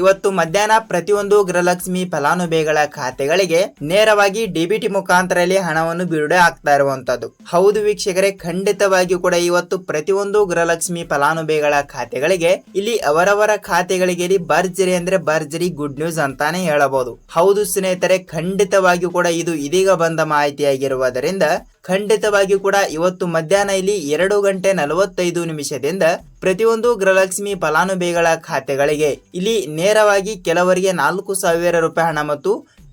ಇವತ್ತು ಮಧ್ಯಾಹ್ನ ಪ್ರತಿಯೊಂದು ಗೃಹಲಕ್ಷ್ಮಿ ಫಲಾನುಭವಿಗಳ ಖಾತೆಗಳಿಗೆ ನೇರವಾಗಿ ಡಿಬಿಟಿ ಮುಖಾಂತರ ಹಣವನ್ನು ಬಿಡುಗಡೆ ಆಗ್ತಾ ಇರುವಂತದ್ದು. ಹೌದು ವೀಕ್ಷಕರೇ, ಖಂಡಿತವಾಗಿಯೂ ಕೂಡ ಇವತ್ತು ಪ್ರತಿಯೊಂದು ಗೃಹಲಕ್ಷ್ಮಿ ಫಲಾನುಭವಿಗಳ ಖಾತೆಗಳಿಗೆ ಇಲ್ಲಿ ಅವರವರ ಖಾತೆಗಳಿಗೆ ಇಲ್ಲಿ ಭರ್ಜರಿ ಅಂದ್ರೆ ಭರ್ಜರಿ ಗುಡ್ ನ್ಯೂಸ್ ಅಂತಾನೆ ಹೇಳಬಹುದು. ಹೌದು ಸ್ನೇಹಿತರೆ, ಖಂಡಿತವಾಗಿಯೂ ಕೂಡ ಇದು ಇದೀಗ ಬಂದ ಮಾಹಿತಿಯಾಗಿರುವುದರಿಂದ ಖಂಡಿತವಾಗಿಯೂ ಕೂಡ ಇವತ್ತು ಮಧ್ಯಾಹ್ನ ಇಲ್ಲಿ ಎರಡು ಗಂಟೆ ನಲವತ್ತೈದು ನಿಮಿಷದಿಂದ ಪ್ರತಿಯೊಂದು ಗೃಹಲಕ್ಷ್ಮಿ ಫಲಾನುಭವಿಗಳ ಖಾತೆಗಳಿಗೆ ಇಲ್ಲಿ ನೇರವಾಗಿ ಕೆಲವರಿಗೆ ನಾಲ್ಕು ಸಾವಿರ ರೂಪಾಯಿ ಹಣ ಮತ್ತು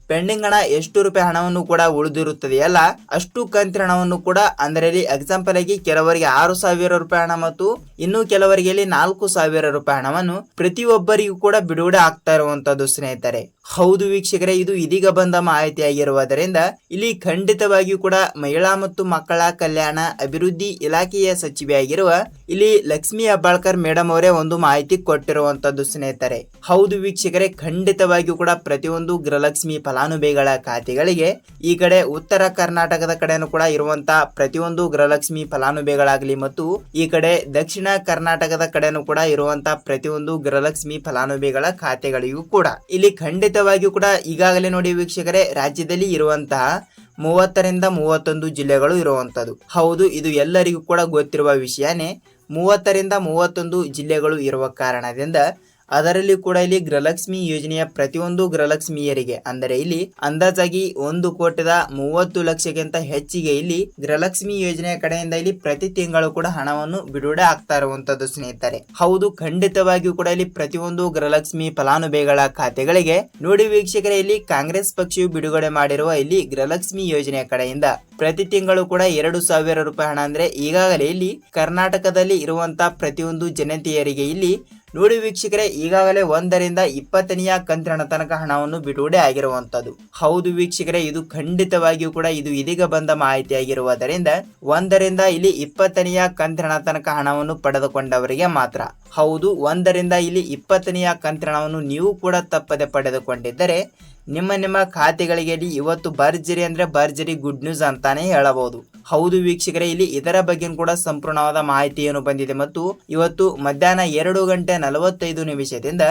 ಪೆಂಡಿಂಗ್ ಹಣ ಎಷ್ಟು ರೂಪಾಯಿ ಹಣವನ್ನು ಕೂಡ ಉಳಿದಿರುತ್ತದೆಯಲ್ಲ ಅಷ್ಟು ಕಂತಿನ ಹಣವನ್ನು ಕೂಡ, ಅಂದರೆ ಎಕ್ಸಾಂಪಲ್ ಆಗಿ ಕೆಲವರಿಗೆ ಆರು ಸಾವಿರ ರೂಪಾಯಿ ಹಣ ಮತ್ತು ಇನ್ನು ಕೆಲವರಿಗೆ ನಾಲ್ಕು ಸಾವಿರ ರೂಪಾಯಿ ಹಣವನ್ನು ಪ್ರತಿಯೊಬ್ಬರಿಗೂ ಕೂಡ ಬಿಡುಗಡೆ ಆಗ್ತಾ ಇರುವಂತದ್ದು ಸ್ನೇಹಿತರೆ. ಹೌದು ವೀಕ್ಷಕರೇ, ಇದು ಇದೀಗ ಬಂದ ಮಾಹಿತಿಯಾಗಿರುವುದರಿಂದ ಇಲ್ಲಿ ಖಂಡಿತವಾಗಿಯೂ ಕೂಡ ಮಹಿಳಾ ಮತ್ತು ಮಕ್ಕಳ ಕಲ್ಯಾಣ ಅಭಿವೃದ್ಧಿ ಇಲಾಖೆಯ ಸಚಿವೆಯಾಗಿರುವ ಇಲ್ಲಿ ಲಕ್ಷ್ಮಿ ಹೆಬ್ಬಾಳ್ಕರ್ ಮೇಡಮ್ ಅವರೇ ಒಂದು ಮಾಹಿತಿ ಕೊಟ್ಟಿರುವಂತದ್ದು ಸ್ನೇಹಿತರೆ. ಹೌದು ವೀಕ್ಷಕರೇ, ಖಂಡಿತವಾಗಿಯೂ ಕೂಡ ಪ್ರತಿಯೊಂದು ಗೃಹಲಕ್ಷ್ಮಿ ಫಲಾನುಭವಿಗಳ ಖಾತೆಗಳಿಗೆ ಈ ಕಡೆ ಉತ್ತರ ಕರ್ನಾಟಕದ ಕಡೆನೂ ಕೂಡ ಇರುವಂತಹ ಪ್ರತಿಯೊಂದು ಗೃಹಲಕ್ಷ್ಮಿ ಫಲಾನುಭವಿಗಳಾಗಲಿ ಮತ್ತು ಈ ಕಡೆ ದಕ್ಷಿಣ ಕರ್ನಾಟಕದ ಕಡೆನೂ ಕೂಡ ಇರುವಂತಹ ಪ್ರತಿಯೊಂದು ಗೃಹಲಕ್ಷ್ಮಿ ಫಲಾನುಭವಿಗಳ ಖಾತೆಗಳಿಗೂ ಕೂಡ. ಇಲ್ಲಿ ಖಂಡಿತವಾಗಿಯೂ ಕೂಡ ಈಗಾಗಲೇ ನೋಡಿ ವೀಕ್ಷಕರೇ, ರಾಜ್ಯದಲ್ಲಿ ಇರುವಂತಹ ಮೂವತ್ತರಿಂದ ಮೂವತ್ತೊಂದು ಜಿಲ್ಲೆಗಳು ಇರುವಂತದ್ದು ಹೌದು, ಇದು ಎಲ್ಲರಿಗೂ ಕೂಡ ಗೊತ್ತಿರುವ ವಿಷಯನೇ. ಮೂವತ್ತರಿಂದ ಮೂವತ್ತೊಂದು ಜಿಲ್ಲೆಗಳು ಇರುವ ಕಾರಣದಿಂದ ಅದರಲ್ಲಿ ಕೂಡ ಇಲ್ಲಿ ಗೃಹಲಕ್ಷ್ಮಿ ಯೋಜನೆಯ ಪ್ರತಿಯೊಂದು ಗೃಹಲಕ್ಷ್ಮಿಯರಿಗೆ, ಅಂದರೆ ಇಲ್ಲಿ ಅಂದಾಜಾಗಿ ಒಂದು ಕೋಟಿದ ಮೂವತ್ತು ಲಕ್ಷಕ್ಕಿಂತ ಹೆಚ್ಚಿಗೆ ಇಲ್ಲಿ ಗೃಹಲಕ್ಷ್ಮಿ ಯೋಜನೆಯ ಕಡೆಯಿಂದ ಇಲ್ಲಿ ಪ್ರತಿ ತಿಂಗಳು ಕೂಡ ಹಣವನ್ನು ಬಿಡುಗಡೆ ಆಗ್ತಾ ಇರುವಂತದ್ದು ಸ್ನೇಹಿತರೆ. ಹೌದು, ಖಂಡಿತವಾಗಿಯೂ ಕೂಡ ಇಲ್ಲಿ ಪ್ರತಿಯೊಂದು ಗೃಹಲಕ್ಷ್ಮಿ ಫಲಾನುಭವಿಗಳ ಖಾತೆಗಳಿಗೆ ನೋಡಿ ವೀಕ್ಷಕರೇ, ಇಲ್ಲಿ ಕಾಂಗ್ರೆಸ್ ಪಕ್ಷವು ಬಿಡುಗಡೆ ಮಾಡಿರುವ ಇಲ್ಲಿ ಗೃಹಲಕ್ಷ್ಮಿ ಯೋಜನೆಯ ಕಡೆಯಿಂದ ಪ್ರತಿ ತಿಂಗಳು ಕೂಡ ಎರಡು ಸಾವಿರ ರೂಪಾಯಿ ಹಣ, ಅಂದ್ರೆ ಈಗಾಗಲೇ ಇಲ್ಲಿ ಕರ್ನಾಟಕದಲ್ಲಿ ಇರುವಂತಹ ಪ್ರತಿಯೊಂದು ಜನತೆಯರಿಗೆ ಇಲ್ಲಿ ನೋಡಿ ವೀಕ್ಷಕರೇ, ಈಗಾಗಲೇ ಒಂದರಿಂದ ಇಪ್ಪತ್ತನೆಯ ಕಂತಿನ ತನಕ ಹಣವನ್ನು ಬಿಡುಗಡೆ ಆಗಿರುವಂತದ್ದು ಹೌದು ವೀಕ್ಷಕರೇ, ಇದು ಖಂಡಿತವಾಗಿಯೂ ಕೂಡ ಇದು ಇದೀಗ ಬಂದ ಮಾಹಿತಿಯಾಗಿರುವುದರಿಂದ ಒಂದರಿಂದ ಇಲ್ಲಿ ಇಪ್ಪತ್ತನೆಯ ಕಂತಿನ ತನಕ ಹಣವನ್ನು ಪಡೆದುಕೊಂಡವರಿಗೆ ಮಾತ್ರ. ಹೌದು, ಒಂದರಿಂದ ಇಲ್ಲಿ ಇಪ್ಪತ್ತನೆಯ ಕಂತ್ರಣವನ್ನು ನೀವು ಕೂಡ ತಪ್ಪದೆ ಪಡೆದುಕೊಂಡಿದ್ದರೆ ನಿಮ್ಮ ನಿಮ್ಮ ಖಾತೆಗಳಿಗೆ ಇವತ್ತು ಭರ್ಜರಿ ಅಂದ್ರೆ ಭರ್ಜರಿ ಗುಡ್ ನ್ಯೂಸ್ ಅಂತಾನೆ ಹೇಳಬಹುದು. ಹೌದು ವೀಕ್ಷಕರೇ, ಇಲ್ಲಿ ಇದರ ಬಗ್ಗೆ ಕೂಡ ಸಂಪೂರ್ಣವಾದ ಮಾಹಿತಿಯನ್ನು ಬಂದಿದೆ. ಮತ್ತು ಇವತ್ತು ಮಧ್ಯಾಹ್ನ ಎರಡು ಗಂಟೆ ನಲವತ್ತೈದು ನಿಮಿಷದಿಂದ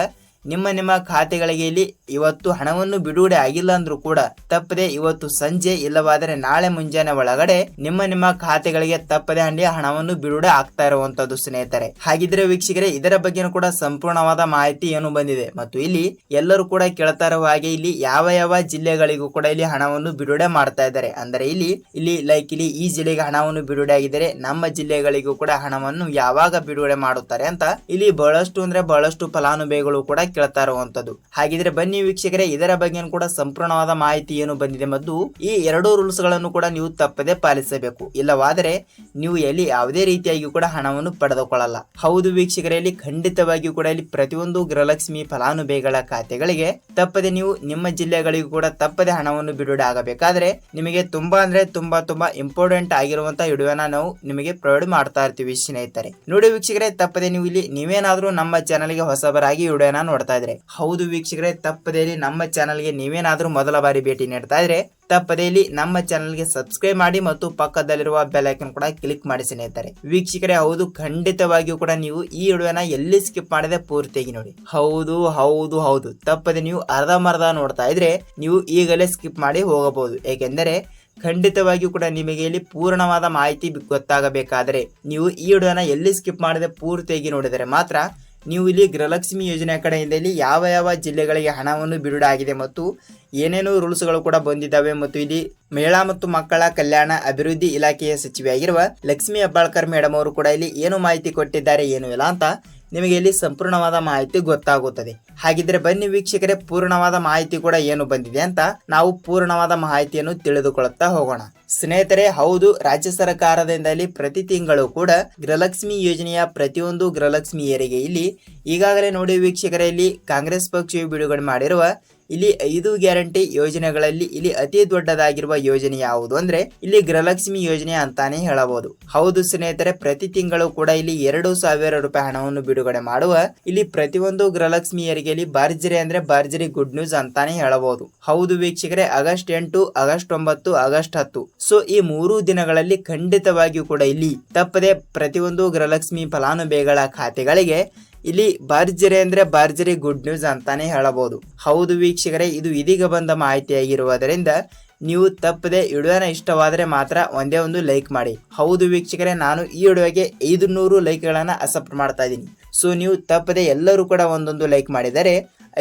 ನಿಮ್ಮ ನಿಮ್ಮ ಖಾತೆಗಳಿಗೆ ಇಲ್ಲಿ ಇವತ್ತು ಹಣವನ್ನು ಬಿಡುಗಡೆ ಆಗಿಲ್ಲ ಅಂದ್ರೂ ಕೂಡ ತಪ್ಪದೆ ಇವತ್ತು ಸಂಜೆ ಇಲ್ಲವಾದರೆ ನಾಳೆ ಮುಂಜಾನೆ ಒಳಗಡೆ ನಿಮ್ಮ ನಿಮ್ಮ ಖಾತೆಗಳಿಗೆ ತಪ್ಪದೆ ಹಂಡಿ ಹಣವನ್ನು ಬಿಡುಗಡೆ ಆಗ್ತಾ ಇರುವಂತದ್ದು ಸ್ನೇಹಿತರೆ. ಹಾಗಿದ್ರೆ ವೀಕ್ಷಕರೇ, ಇದರ ಬಗ್ಗೆನೂ ಕೂಡ ಸಂಪೂರ್ಣವಾದ ಮಾಹಿತಿ ಏನು ಬಂದಿದೆ. ಮತ್ತು ಇಲ್ಲಿ ಎಲ್ಲರೂ ಕೂಡ ಕೇಳ್ತಾ ಹಾಗೆ ಇಲ್ಲಿ ಯಾವ ಯಾವ ಜಿಲ್ಲೆಗಳಿಗೂ ಕೂಡ ಇಲ್ಲಿ ಹಣವನ್ನು ಬಿಡುಗಡೆ ಮಾಡ್ತಾ ಇದ್ದಾರೆ. ಅಂದರೆ ಇಲ್ಲಿ ಇಲ್ಲಿ ಲೈಕ್ ಇಲ್ಲಿ ಈ ಜಿಲ್ಲೆಗೆ ಹಣವನ್ನು ಬಿಡುಗಡೆ ಆಗಿದ್ದಾರೆ ನಮ್ಮ ಜಿಲ್ಲೆಗಳಿಗೂ ಕೂಡ ಹಣವನ್ನು ಯಾವಾಗ ಬಿಡುಗಡೆ ಮಾಡುತ್ತಾರೆ ಅಂತ ಇಲ್ಲಿ ಬಹಳಷ್ಟು ಅಂದ್ರೆ ಬಹಳಷ್ಟು ಫಲಾನುಭವಿಗಳು ಕೂಡ ಕೇಳ್ತಾ ಇರುವಂತದ್ದು. ಹಾಗಿದ್ರೆ ಬನ್ನಿ ವೀಕ್ಷಕರೇ, ಇದರ ಬಗ್ಗೆ ಕೂಡ ಸಂಪೂರ್ಣವಾದ ಮಾಹಿತಿ ಏನು ಬಂದಿದೆ ಮತ್ತು ಈ ಎರಡು ರೂಲ್ಸ್ಗಳನ್ನು ಕೂಡ ನೀವು ತಪ್ಪದೆ ಪಾಲಿಸಬೇಕು. ಇಲ್ಲವಾದರೆ ನೀವು ಎಲ್ಲಿ ಯಾವುದೇ ರೀತಿಯಾಗಿ ಕೂಡ ಹಣವನ್ನು ಪಡೆದುಕೊಳ್ಳಲ್ಲ. ಹೌದು ವೀಕ್ಷಕರೇ, ಇಲ್ಲಿ ಖಂಡಿತವಾಗಿಯೂ ಕೂಡ ಇಲ್ಲಿ ಪ್ರತಿಯೊಂದು ಗೃಹಲಕ್ಷ್ಮಿ ಫಲಾನುಭವಿಗಳ ಖಾತೆಗಳಿಗೆ ತಪ್ಪದೆ ನೀವು ನಿಮ್ಮ ಜಿಲ್ಲೆಗಳಿಗೂ ಕೂಡ ತಪ್ಪದೆ ಹಣವನ್ನು ಬಿಡುಗಡೆ ಆಗಬೇಕಾದ್ರೆ ನಿಮಗೆ ತುಂಬಾ ಅಂದ್ರೆ ತುಂಬಾ ತುಂಬಾ ಇಂಪಾರ್ಟೆಂಟ್ ಆಗಿರುವಂತ ವಿಡಿಯೋನ ನಾವು ನಿಮಗೆ ಪ್ರೊವೈಡ್ ಮಾಡ್ತಾ ಇರ್ತೀವಿ, ಸ್ನೇಹಿತರೆ. ನೋಡಿ ವೀಕ್ಷಕರೇ, ತಪ್ಪದೆ ನೀವು ಇಲ್ಲಿ ನೀವೇನಾದ್ರೂ ನಮ್ಮ ಚಾನಲ್ಗೆ ಹೊಸಬರಾಗಿ ವಿಡಿಯೋನ ನೋಡ್ತಾ ಇದ್ರೆ. ಹೌದು ವೀಕ್ಷಕರೇ ತಪ್ಪದೇ ಇಲ್ಲಿ ನಮ್ಮ ಚಾನಲ್ಗೆ ನೀವೇನಾದರೂ ಮೊದಲ ಬಾರಿ ಭೇಟಿ ನೀಡ್ತಾ ಇದ್ರೆ ತಪ್ಪದೇ ಇಲ್ಲಿ ನಮ್ಮ ಚಾನಲ್ಗೆ ಸಬ್ಸ್ಕ್ರೈಬ್ ಮಾಡಿ ಮತ್ತು ಪಕ್ಕದಲ್ಲಿರುವ ಬೆಲ್ ಐಕನ್ ಕೂಡ ಕ್ಲಿಕ್ ಮಾಡಿ ಸ್ನೇಹಿತರೆ. ವೀಕ್ಷಕರೇ, ಹೌದು, ಖಂಡಿತವಾಗಿಯೂ ಕೂಡ ನೀವು ಈ ವಿಡಿಯೋನ ಎಲ್ಲಿ ಸ್ಕಿಪ್ ಮಾಡದೆ ಪೂರ್ತಿಯಾಗಿ ನೋಡಿ. ಹೌದು ಹೌದು ಹೌದು. ತಪ್ಪದೆ ನೀವು ಅರ್ಧಂಬರ್ಧ ನೋಡ್ತಾ ಇದ್ರೆ, ನೀವು ಈಗಲೇ ಸ್ಕಿಪ್ ಮಾಡಿ ಹೋಗಬಹುದು. ಏಕೆಂದರೆ, ಖಂಡಿತವಾಗಿಯೂ ಕೂಡ ನಿಮಗೆ ಇಲ್ಲಿ ಪೂರ್ಣವಾದ ಮಾಹಿತಿ ಗೊತ್ತಾಗಬೇಕಾದರೆ, ನೀವು ಈ ವಿಡಿಯೋನ ಎಲ್ಲಿ ಸ್ಕಿಪ್ ಮಾಡದೆ ಪೂರ್ತಿಯಾಗಿ ನೋಡಿದರೆ ಮಾತ್ರ ನೀವು ಇಲ್ಲಿ ಗೃಹಲಕ್ಷ್ಮಿ ಯೋಜನೆ ಕಡೆಯಿಂದ ಇಲ್ಲಿ ಯಾವ ಯಾವ ಜಿಲ್ಲೆಗಳಿಗೆ ಹಣವನ್ನು ಬಿಡುಗಡೆ ಆಗಿದೆ ಮತ್ತು ಏನೇನು ರೂಲ್ಸ್ಗಳು ಕೂಡ ಬಂದಿದ್ದಾವೆ ಮತ್ತು ಇಲ್ಲಿ ಮಹಿಳಾ ಮತ್ತು ಮಕ್ಕಳ ಕಲ್ಯಾಣ ಅಭಿವೃದ್ಧಿ ಇಲಾಖೆಯ ಸಚಿವೆಯಾಗಿರುವ ಲಕ್ಷ್ಮಿ ಹೆಬ್ಬಾಳ್ಕರ್ ಮೇಡಮ್ ಅವರು ಕೂಡ ಇಲ್ಲಿ ಏನು ಮಾಹಿತಿ ಕೊಟ್ಟಿದ್ದಾರೆ, ಏನು ಇಲ್ಲ ಅಂತ ನಿಮಗೆ ಇಲ್ಲಿ ಸಂಪೂರ್ಣವಾದ ಮಾಹಿತಿ ಗೊತ್ತಾಗುತ್ತದೆ. ಹಾಗಿದ್ರೆ ಬನ್ನಿ ವೀಕ್ಷಕರೇ, ಪೂರ್ಣವಾದ ಮಾಹಿತಿ ಕೂಡ ಏನು ಬಂದಿದೆ ಅಂತ ನಾವು ಪೂರ್ಣವಾದ ಮಾಹಿತಿಯನ್ನು ತಿಳಿದುಕೊಳ್ಳುತ್ತಾ ಹೋಗೋಣ. ಸ್ನೇಹಿತರೆ, ಹೌದು, ರಾಜ್ಯ ಸರ್ಕಾರದಿಂದಲೇ ಪ್ರತಿ ತಿಂಗಳು ಕೂಡ ಗೃಹಲಕ್ಷ್ಮಿ ಯೋಜನೆಯ ಪ್ರತಿಯೊಂದು ಗೃಹಲಕ್ಷ್ಮಿಯರಿಗೆ ಇಲ್ಲಿ ಈಗಾಗಲೇ ನೋಡಿ ವೀಕ್ಷಕರಲ್ಲಿ ಕಾಂಗ್ರೆಸ್ ಪಕ್ಷವು ಬಿಡುಗಡೆ ಮಾಡಿರುವ ಇಲ್ಲಿ ಐದು ಗ್ಯಾರಂಟಿ ಯೋಜನೆಗಳಲ್ಲಿ ಇಲ್ಲಿ ಅತಿ ದೊಡ್ಡದಾಗಿರುವ ಯೋಜನೆ ಯಾವುದು ಅಂದ್ರೆ ಇಲ್ಲಿ ಗೃಹಲಕ್ಷ್ಮಿ ಯೋಜನೆ ಅಂತಾನೆ ಹೇಳಬಹುದು. ಹೌದು ಸ್ನೇಹಿತರೆ, ಪ್ರತಿ ತಿಂಗಳು ಕೂಡ ಇಲ್ಲಿ ಎರಡು ಸಾವಿರ ರೂಪಾಯಿ ಹಣವನ್ನು ಬಿಡುಗಡೆ ಮಾಡುವ ಇಲ್ಲಿ ಪ್ರತಿಯೊಂದು ಗೃಹಲಕ್ಷ್ಮಿಯರಿಗೆ ಇಲ್ಲಿ ಭರ್ಜರಿ ಅಂದ್ರೆ ಭರ್ಜರಿ ಗುಡ್ ನ್ಯೂಸ್ ಅಂತಾನೆ ಹೇಳಬಹುದು. ಹೌದು ವೀಕ್ಷಕರೇ, ಆಗಸ್ಟ್ ಎಂಟು, ಆಗಸ್ಟ್ ಒಂಬತ್ತು, ಆಗಸ್ಟ್ ಹತ್ತು. ಸೊ ಈ ಮೂರು ದಿನಗಳಲ್ಲಿ ಖಂಡಿತವಾಗಿಯೂ ಕೂಡ ಇಲ್ಲಿ ತಪ್ಪದೆ ಪ್ರತಿಯೊಂದು ಗೃಹಲಕ್ಷ್ಮಿ ಫಲಾನುಭವಿಗಳ ಖಾತೆಗಳಿಗೆ ಇಲ್ಲಿ ಭರ್ಜರಿ ಅಂದ್ರೆ ಭರ್ಜರಿ ಗುಡ್ ನ್ಯೂಸ್ ಅಂತಾನೆ ಹೇಳಬಹುದು. ಹೌದು ವೀಕ್ಷಕರೇ, ಇದು ಇದೀಗ ಬಂದ ಮಾಹಿತಿಯಾಗಿರುವುದರಿಂದ ನೀವು ತಪ್ಪದೆ ಇಡುವನ ಇಷ್ಟವಾದರೆ ಮಾತ್ರ ಒಂದೇ ಒಂದು ಲೈಕ್ ಮಾಡಿ. ಹೌದು ವೀಕ್ಷಕರೇ, ನಾನು ಈ ವಿಡಿಯೋಗೆ ಐದು ನೂರು ಲೈಕ್ಗಳನ್ನು ಅಕ್ಸೆಪ್ಟ್ ಮಾಡ್ತಾ ಇದ್ದೀನಿ. ಸೊ ನೀವು ತಪ್ಪದೆ ಎಲ್ಲರೂ ಕೂಡ ಒಂದೊಂದು ಲೈಕ್ ಮಾಡಿದರೆ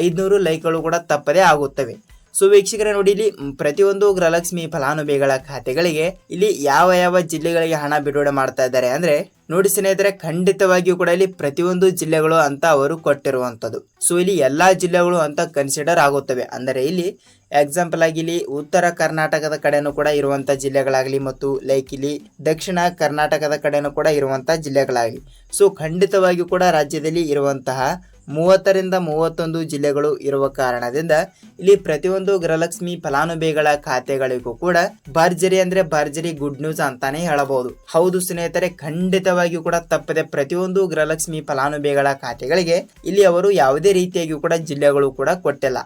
ಐದುನೂರು ಲೈಕ್ಗಳು ಕೂಡ ತಪ್ಪದೇ ಆಗುತ್ತವೆ. ಸೊ ವೀಕ್ಷಕರೇ ನೋಡಿ, ಇಲ್ಲಿ ಪ್ರತಿಯೊಂದು ಗೃಹಲಕ್ಷ್ಮಿ ಫಲಾನುಭವಿಗಳ ಖಾತೆಗಳಿಗೆ ಇಲ್ಲಿ ಯಾವ ಯಾವ ಜಿಲ್ಲೆಗಳಿಗೆ ಹಣ ಬಿಡುಗಡೆ ಮಾಡ್ತಾ ಇದ್ದಾರೆ ಅಂದ್ರೆ, ನೋಡಿ ಸ್ನೇಹಿತರೆ, ಖಂಡಿತವಾಗಿಯೂ ಕೂಡ ಇಲ್ಲಿ ಪ್ರತಿಯೊಂದು ಜಿಲ್ಲೆಗಳು ಅಂತ ಅವರು ಕೊಟ್ಟಿರುವಂತದ್ದು ಸೊ ಇಲ್ಲಿ ಎಲ್ಲಾ ಜಿಲ್ಲೆಗಳು ಅಂತ ಕನ್ಸಿಡರ್ ಆಗುತ್ತವೆ. ಅಂದರೆ ಇಲ್ಲಿ ಎಕ್ಸಾಂಪಲ್ ಆಗಿ ಇಲ್ಲಿ ಉತ್ತರ ಕರ್ನಾಟಕದ ಕಡೆಯೂ ಕೂಡ ಇರುವಂತ ಜಿಲ್ಲೆಗಳಾಗಲಿ ಮತ್ತು ಲೈಕ್ ಇಲ್ಲಿ ದಕ್ಷಿಣ ಕರ್ನಾಟಕದ ಕಡೆಯೂ ಕೂಡ ಇರುವಂತಹ ಜಿಲ್ಲೆಗಳಾಗಲಿ. ಸೊ ಖಂಡಿತವಾಗಿಯೂ ಕೂಡ ರಾಜ್ಯದಲ್ಲಿ ಇರುವಂತಹ ಮೂವತ್ತರಿಂದ ಮೂವತ್ತೊಂದು ಜಿಲ್ಲೆಗಳು ಇರುವ ಕಾರಣದಿಂದ ಇಲ್ಲಿ ಪ್ರತಿಯೊಂದು ಗೃಹಲಕ್ಷ್ಮಿ ಫಲಾನುಭವಿಗಳ ಖಾತೆಗಳಿಗೂ ಕೂಡ ಭರ್ಜರಿ ಅಂದ್ರೆ ಭರ್ಜರಿ ಗುಡ್ ನ್ಯೂಸ್ ಅಂತಾನೆ ಹೇಳಬಹುದು. ಹೌದು ಸ್ನೇಹಿತರೆ, ಖಂಡಿತವಾಗಿಯೂ ಕೂಡ ತಪ್ಪದೆ ಪ್ರತಿಯೊಂದು ಗೃಹಲಕ್ಷ್ಮಿ ಫಲಾನುಭವಿಗಳ ಖಾತೆಗಳಿಗೆ ಇಲ್ಲಿ ಅವರು ಯಾವುದೇ ರೀತಿಯಾಗಿಯೂ ಕೂಡ ಜಿಲ್ಲೆಗಳು ಕೂಡ ಕೊಟ್ಟಿಲ್ಲ.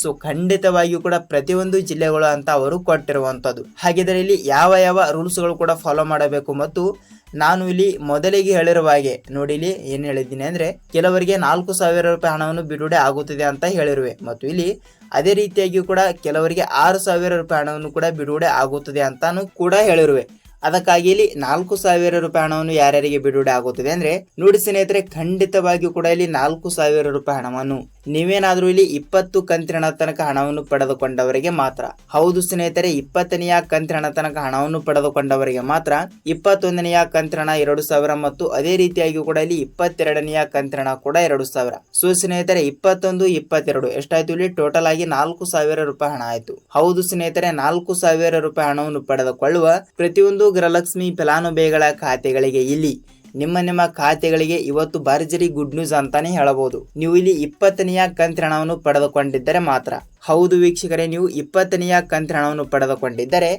ಸೊ ಖಂಡಿತವಾಗಿಯೂ ಕೂಡ ಪ್ರತಿಯೊಂದು ಜಿಲ್ಲೆಗಳು ಅಂತ ಅವರು ಕೊಟ್ಟಿರುವಂಥದ್ದು. ಹಾಗಿದ್ರೆ ಇಲ್ಲಿ ಯಾವ ಯಾವ ರೂಲ್ಸ್ಗಳು ಕೂಡ ಫಾಲೋ ಮಾಡಬೇಕು ಮತ್ತು ನಾನು ಇಲ್ಲಿ ಮೊದಲಿಗೆ ಹೇಳಿರುವ ಹಾಗೆ ನೋಡಿ ಇಲ್ಲಿ ಏನು ಹೇಳಿದ್ದೀನಿ ಅಂದರೆ, ಕೆಲವರಿಗೆ ನಾಲ್ಕು ಸಾವಿರ ರೂಪಾಯಿ ಹಣವನ್ನು ಬಿಡುಗಡೆ ಆಗುತ್ತದೆ ಅಂತ ಹೇಳಿರುವೆ. ಮತ್ತು ಇಲ್ಲಿ ಅದೇ ರೀತಿಯಾಗಿ ಕೂಡ ಕೆಲವರಿಗೆ ಆರು ಸಾವಿರ ರೂಪಾಯಿ ಹಣವನ್ನು ಕೂಡ ಬಿಡುಗಡೆ ಆಗುತ್ತದೆ ಅಂತಾನು ಕೂಡ ಹೇಳಿರುವೆ. ಅದಕ್ಕಾಗಿ ಇಲ್ಲಿ ನಾಲ್ಕು ಸಾವಿರ ರೂಪಾಯಿ ಹಣವನ್ನು ಯಾರ್ಯಾರಿಗೆ ಬಿಡುಗಡೆ ಆಗುತ್ತದೆ ಅಂದ್ರೆ, ನೋಡಿ ಸ್ನೇಹಿತರೆ, ಖಂಡಿತವಾಗಿಯೂ ಕೂಡ ಇಲ್ಲಿ ನಾಲ್ಕು ಸಾವಿರ ರೂಪಾಯಿ ಹಣವನ್ನು ನೀವೇನಾದ್ರೂ ಇಲ್ಲಿ ಇಪ್ಪತ್ತು ಕಂತಿನ ತನಕ ಹಣವನ್ನು ಪಡೆದುಕೊಂಡವರಿಗೆ ಮಾತ್ರ. ಹೌದು ಸ್ನೇಹಿತರೆ, ಇಪ್ಪತ್ತನೆಯ ಕಂತಿನ ತನಕ ಹಣವನ್ನು ಪಡೆದುಕೊಂಡವರಿಗೆ ಮಾತ್ರ. ಇಪ್ಪತ್ತೊಂದನೆಯ ಕಂತಿನ ಎರಡು ಸಾವಿರ ಮತ್ತು ಅದೇ ರೀತಿಯಾಗಿ ಕೂಡ ಇಲ್ಲಿ ಇಪ್ಪತ್ತೆರಡನೆಯ ಕಂತಿನ ಕೂಡ ಎರಡು ಸಾವಿರ. ಸೊ ಸ್ನೇಹಿತರೆ, ಇಪ್ಪತ್ತೊಂದು, ಇಪ್ಪತ್ತೆರಡು ಎಷ್ಟಾಯ್ತು ಇಲ್ಲಿ? ಟೋಟಲ್ ಆಗಿ ನಾಲ್ಕು ಸಾವಿರ ರೂಪಾಯಿ ಹಣ ಆಯ್ತು. ಹೌದು ಸ್ನೇಹಿತರೆ, ನಾಲ್ಕು ಸಾವಿರ ರೂಪಾಯಿ ಹಣವನ್ನು ಪಡೆದುಕೊಳ್ಳುವ ಪ್ರತಿಯೊಂದು ಗೃಹಲಕ್ಷ್ಮಿ ಫಲಾನುಭವಿಗಳ ಖಾತೆಗಳಿಗೆ ಇಲ್ಲಿ ನಿಮ್ಮ ನಿಮ್ಮ ಖಾತೆಗಳಿಗೆ ಇವತ್ತು ಭರ್ಜರಿ ಗುಡ್ ನ್ಯೂಸ್ ಅಂತಾನೆ ಹೇಳಬಹುದು. ನೀವು ಇಲ್ಲಿ ಇಪ್ಪತ್ತನೆಯ ಕಂತಿನ ಹಣವನ್ನು ಪಡೆದುಕೊಂಡಿದ್ದರೆ ಮಾತ್ರ. ಹೌದು ವೀಕ್ಷಕರೇ, ನೀವು ಇಪ್ಪತ್ತನೆಯ ಕಂತಿನ ಹಣವನ್ನು ಪಡೆದುಕೊಂಡಿದ್ದರೆ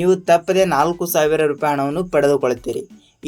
ನೀವು ತಪ್ಪದೆ ನಾಲ್ಕು ಸಾವಿರ ರೂಪಾಯಿ ಹಣವನ್ನು ಪಡೆದುಕೊಳ್ಳುತ್ತೀರಿ.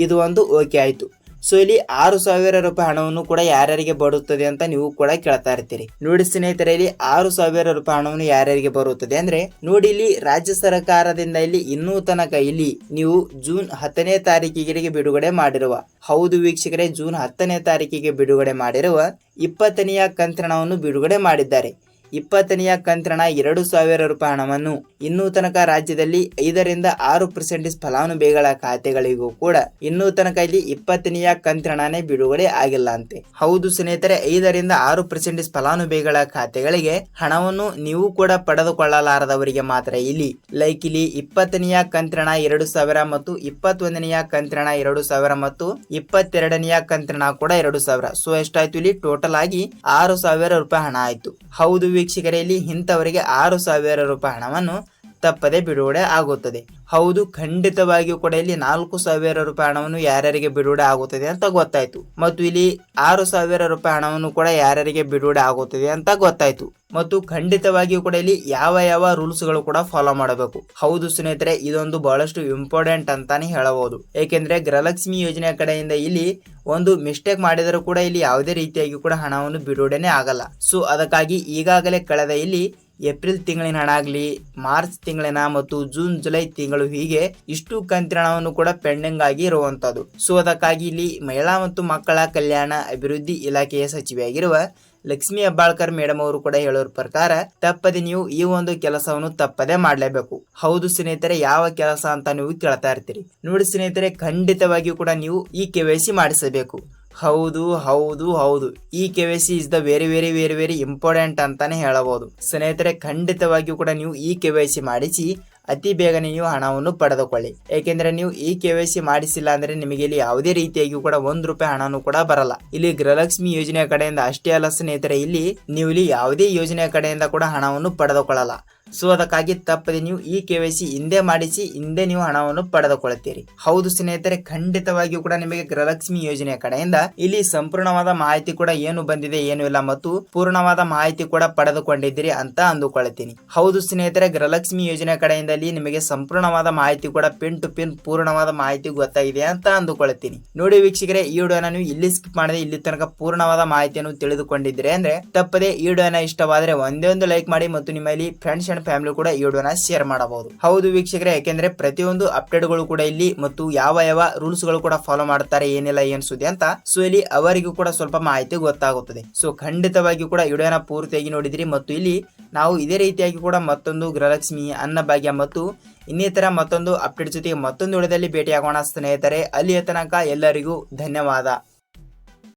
ಇದು ಒಂದು ಓಕೆ ಆಯ್ತು. ಸೊ ಇಲ್ಲಿ ಆರು ಸಾವಿರ ರೂಪಾಯಿ ಹಣವನ್ನು ಕೂಡ ಯಾರ್ಯಾರಿಗೆ ಬರುತ್ತದೆ ಅಂತ ನೀವು ಕೂಡ ಕೇಳ್ತಾ ಇರ್ತೀರಿ. ನೋಡಿ ಸ್ನೇಹಿತರೆ, ಇಲ್ಲಿ ಆರು ಸಾವಿರ ರೂಪಾಯಿ ಹಣವನ್ನು ಯಾರ್ಯಾರಿಗೆ ಬರುತ್ತದೆ ಅಂದ್ರೆ, ನೋಡಿ ಇಲ್ಲಿ ರಾಜ್ಯ ಸರ್ಕಾರದಿಂದ ಇಲ್ಲಿ ಇನ್ನೂ ತನಕ ಇಲ್ಲಿ ನೀವು ಜೂನ್ ಹತ್ತನೇ ತಾರೀಕಿಗೆ ಬಿಡುಗಡೆ ಮಾಡಿರುವ, ಹೌದು ವೀಕ್ಷಕರೇ, ಜೂನ್ ಹತ್ತನೇ ತಾರೀಕಿಗೆ ಬಿಡುಗಡೆ ಮಾಡಿರುವ ಇಪ್ಪತ್ತನೆಯ ಕಂತ್ರಣವನ್ನು ಬಿಡುಗಡೆ ಮಾಡಿದ್ದಾರೆ. ಇಪ್ಪತ್ತನೆಯ ಕಂತ್ರಣ ಎರಡು ಸಾವಿರ ರೂಪಾಯಿ ಹಣವನ್ನು. ಇನ್ನೂ ತನಕ ರಾಜ್ಯದಲ್ಲಿ ಐದರಿಂದ ಆರು ಪರ್ಸೆಂಟೇಜ್ ಫಲಾನುಭವಿಗಳ ಖಾತೆಗಳಿಗೂ ಕೂಡ ಇನ್ನೂ ತನಕ ಇಲ್ಲಿ ಇಪ್ಪತ್ತನೆಯ ಕಂತ್ರಣನೇ ಬಿಡುಗಡೆ ಆಗಿಲ್ಲ ಅಂತೆ ಹೌದು ಸ್ನೇಹಿತರೆ, ಐದರಿಂದ ಆರು ಪರ್ಸೆಂಟೇಜ್ ಫಲಾನುಭವಿಗಳ ಖಾತೆಗಳಿಗೆ ಹಣವನ್ನು ನೀವು ಕೂಡ ಪಡೆದುಕೊಳ್ಳಲಾರದವರಿಗೆ ಮಾತ್ರ ಇಲ್ಲಿ. ಲೈಕ್ ಇಲ್ಲಿ ಇಪ್ಪತ್ತನೆಯ ಕಂತ್ರಣ ಎರಡು ಸಾವಿರ ಮತ್ತು ಇಪ್ಪತ್ತೊಂದನೆಯ ಕಂತ್ರಣ ಎರಡು ಸಾವಿರ ಮತ್ತು ಇಪ್ಪತ್ತೆರಡನೆಯ ಕಂತ್ರಣ ಕೂಡ ಎರಡು ಸಾವಿರ. ಸೊ ಎಷ್ಟಾಯ್ತು ಇಲ್ಲಿ? ಟೋಟಲ್ ಆಗಿ ಆರು ಸಾವಿರ ರೂಪಾಯಿ ಹಣ ಆಯ್ತು. ಹೌದು ವೀಕ್ಷಕರೇ ಇಲ್ಲಿ ಇಂಥವರಿಗೆ ಆರು ಸಾವಿರ ರೂಪಾಯಿ ಹಣವನ್ನು ತಪ್ಪದೆ ಬಿಡುಗಡೆ ಆಗುತ್ತದೆ. ಹೌದು, ಖಂಡಿತವಾಗಿಯೂ ಕೂಡ ಇಲ್ಲಿ ನಾಲ್ಕು ಸಾವಿರ ರೂಪಾಯಿ ಹಣವನ್ನು ಯಾರ್ಯಾರಿಗೆ ಬಿಡುಗಡೆ ಆಗುತ್ತದೆ ಅಂತ ಗೊತ್ತಾಯ್ತು. ಮತ್ತು ಇಲ್ಲಿ ಆರು ಸಾವಿರ ರೂಪಾಯಿ ಹಣವನ್ನು ಕೂಡ ಯಾರ್ಯಾರಿಗೆ ಬಿಡುಗಡೆ ಆಗುತ್ತದೆ ಅಂತ ಗೊತ್ತಾಯ್ತು. ಮತ್ತು ಖಂಡಿತವಾಗಿಯೂ ಕೂಡ ಇಲ್ಲಿ ಯಾವ ಯಾವ ರೂಲ್ಸ್ಗಳು ಕೂಡ ಫಾಲೋ ಮಾಡಬೇಕು. ಹೌದು ಸ್ನೇಹಿತರೆ, ಇದೊಂದು ಬಹಳಷ್ಟು ಇಂಪಾರ್ಟೆಂಟ್ ಅಂತಾನೆ ಹೇಳಬಹುದು. ಏಕೆಂದ್ರೆ ಗೃಹಲಕ್ಷ್ಮಿ ಯೋಜನೆ ಕಡೆಯಿಂದ ಇಲ್ಲಿ ಒಂದು ಮಿಸ್ಟೇಕ್ ಮಾಡಿದರೂ ಕೂಡ ಇಲ್ಲಿ ಯಾವುದೇ ರೀತಿಯಾಗಿ ಕೂಡ ಹಣವನ್ನು ಬಿಡುಗಡೆನೆ ಆಗಲ್ಲ. ಸೊ ಅದಕ್ಕಾಗಿ ಈಗಾಗಲೇ ಕಳೆದ ಇಲ್ಲಿ ಏಪ್ರಿಲ್ ತಿಂಗಳಿನ ಹಣ ಆಗಲಿ ಮಾರ್ಚ್ ತಿಂಗಳಿನ ಮತ್ತು ಜೂನ್, ಜುಲೈ ತಿಂಗಳು ಹೀಗೆ ಇಷ್ಟು ಕಂತಿನ ಹಣವನ್ನು ಕೂಡ ಪೆಂಡಿಂಗ್ ಆಗಿ ಇರುವಂತದ್ದು ಸೊ ಅದಕ್ಕಾಗಿ ಇಲ್ಲಿ ಮಹಿಳಾ ಮತ್ತು ಮಕ್ಕಳ ಕಲ್ಯಾಣ ಅಭಿವೃದ್ಧಿ ಇಲಾಖೆಯ ಸಚಿವೆಯಾಗಿರುವ ಲಕ್ಷ್ಮಿ ಹೆಬ್ಬಾಳ್ಕರ್ ಮೇಡಮ್ ಅವರು ಕೂಡ ಹೇಳೋರ ಪ್ರಕಾರ ತಪ್ಪದೆ ನೀವು ಈ ಒಂದು ಕೆಲಸವನ್ನು ತಪ್ಪದೆ ಮಾಡಲೇಬೇಕು. ಹೌದು ಸ್ನೇಹಿತರೆ, ಯಾವ ಕೆಲಸ ಅಂತ ನೀವು ಕೇಳ್ತಾ ಇರ್ತೀರಿ. ನೋಡಿ ಸ್ನೇಹಿತರೆ, ಖಂಡಿತವಾಗಿಯೂ ಕೂಡ ನೀವು ಈ ಕೆ ವೈ ಸಿ ಮಾಡಿಸಬೇಕು. ಹೌದು ಹೌದು ಹೌದು. ಈ K Y C is the very very very very important ಅಂತಾನೆ ಹೇಳಬಹುದು. ಸ್ನೇಹಿತರೆ, ಖಂಡಿತವಾಗಿಯೂ ಕೂಡ ನೀವು ಈ ಕೆ ವೈ ಸಿ ಮಾಡಿಸಿ ಅತಿ ಬೇಗನೆ ನೀವು ಹಣವನ್ನು ಪಡೆದುಕೊಳ್ಳಿ. ಏಕೆಂದ್ರೆ ನೀವು ಈ ಕೆ ವೈ ಸಿ ಮಾಡಿಸಿಲ್ಲ ಅಂದ್ರೆ ನಿಮಗೆ ಇಲ್ಲಿ ಯಾವುದೇ ರೀತಿಯಾಗಿ ಕೂಡ ಒಂದು ರೂಪಾಯಿ ಹಣನೂ ಕೂಡ ಬರಲ್ಲ. ಇಲ್ಲಿ ಗೃಹಲಕ್ಷ್ಮಿ ಯೋಜನೆಯ ಕಡೆಯಿಂದ ಅಷ್ಟೇ ಅಲ್ಲ ಸ್ನೇಹಿತರೆ, ಇಲ್ಲಿ ನೀವು ಇಲ್ಲಿ ಯಾವುದೇ ಯೋಜನೆಯ ಕಡೆಯಿಂದ ಕೂಡ ಹಣವನ್ನು ಪಡೆದುಕೊಳ್ಳಲ್ಲ. ಸೊ ಅದಕ್ಕಾಗಿ ತಪ್ಪದೆ ನೀವು ಈ ಕೆ ವೈ ಸಿ ಹಿಂದೆ ಮಾಡಿಸಿ, ಹಿಂದೆ ನೀವು ಹಣವನ್ನು ಪಡೆದುಕೊಳ್ಳುತ್ತೀರಿ. ಹೌದು ಸ್ನೇಹಿತರೆ, ಖಂಡಿತವಾಗಿಯೂ ಕೂಡ ನಿಮಗೆ ಗೃಹಲಕ್ಷ್ಮಿ ಯೋಜನೆಯ ಕಡೆಯಿಂದ ಇಲ್ಲಿ ಸಂಪೂರ್ಣವಾದ ಮಾಹಿತಿ ಕೂಡ ಏನು ಬಂದಿದೆ, ಏನು ಇಲ್ಲ ಮತ್ತು ಪೂರ್ಣವಾದ ಮಾಹಿತಿ ಕೂಡ ಪಡೆದುಕೊಂಡಿದ್ದೀರಿ ಅಂತ ಅಂದುಕೊಳ್ಳುತ್ತೀನಿ. ಹೌದು ಸ್ನೇಹಿತರೆ, ಗೃಹಲಕ್ಷ್ಮಿ ಯೋಜನೆ ಕಡೆಯಿಂದ ನಿಮಗೆ ಸಂಪೂರ್ಣವಾದ ಮಾಹಿತಿ ಕೂಡ ಪಿನ್ ಟು ಪಿನ್ ಪೂರ್ಣವಾದ ಮಾಹಿತಿ ಗೊತ್ತಾಗಿದೆ ಅಂತ ಅಂದುಕೊಳ್ಳುತ್ತೀನಿ. ನೋಡಿ ವೀಕ್ಷಕರೇ, ಈ ವಿಡಿಯೋನ ನೀವು ಇಲ್ಲಿ ಸ್ಕಿಪ್ ಮಾಡದೆ ಇಲ್ಲಿ ತನಕ ಪೂರ್ಣವಾದ ಮಾಹಿತಿಯನ್ನು ತಿಳಿದುಕೊಂಡಿದ್ದೀರಿ ಅಂದ್ರೆ ತಪ್ಪದೆ ಈ ವಿಡಿಯೋನ ಇಷ್ಟವಾದರೆ ಒಂದೇ ಒಂದು ಲೈಕ್ ಮಾಡಿ ಮತ್ತು ನಿಮ್ಮಲ್ಲಿ ಫ್ರೆಂಡ್ಸ್ ಫ್ಯಾಮಿಲಿ ಕೂಡ ಈ ವಿಡಿಯೋನ ಶೇರ್ ಮಾಡಬಹುದು. ಹೌದು ವೀಕ್ಷಕರೇ, ಯಾಕೆಂದ್ರೆ ಪ್ರತಿಯೊಂದು ಅಪ್ಡೇಟ್ಗಳು ಕೂಡ ಇಲ್ಲಿ ಮತ್ತು ಯಾವ ಯಾವ ರೂಲ್ಸ್ಗಳು ಕೂಡ ಫಾಲೋ ಮಾಡ್ತಾರೆ, ಏನಿಲ್ಲ, ಏನ್ ಸುದ್ದಿ ಅಂತ ಸೊ ಇಲ್ಲಿ ಅವರಿಗೂ ಕೂಡ ಸ್ವಲ್ಪ ಮಾಹಿತಿ ಗೊತ್ತಾಗುತ್ತದೆ. ಸೊ ಖಂಡಿತವಾಗಿ ಕೂಡ ವಿಡಿಯೋನ ಪೂರ್ತಿಯಾಗಿ ನೋಡಿದ್ರಿ ಮತ್ತು ಇಲ್ಲಿ ನಾವು ಇದೇ ರೀತಿಯಾಗಿ ಕೂಡ ಮತ್ತೊಂದು ಗೃಹಲಕ್ಷ್ಮಿ, ಅನ್ನಭಾಗ್ಯ ಮತ್ತು ಇನ್ನಿತರ ಮತ್ತೊಂದು ಅಪ್ಡೇಟ್ ಜೊತೆಗೆ ಮತ್ತೊಂದು ವಿಡಿಯೋದಲ್ಲಿ ಭೇಟಿಯಾಗೋಣ ಸ್ನೇಹಿತರೆ. ಅಲ್ಲಿಯ ತನಕ ಎಲ್ಲರಿಗೂ ಧನ್ಯವಾದ.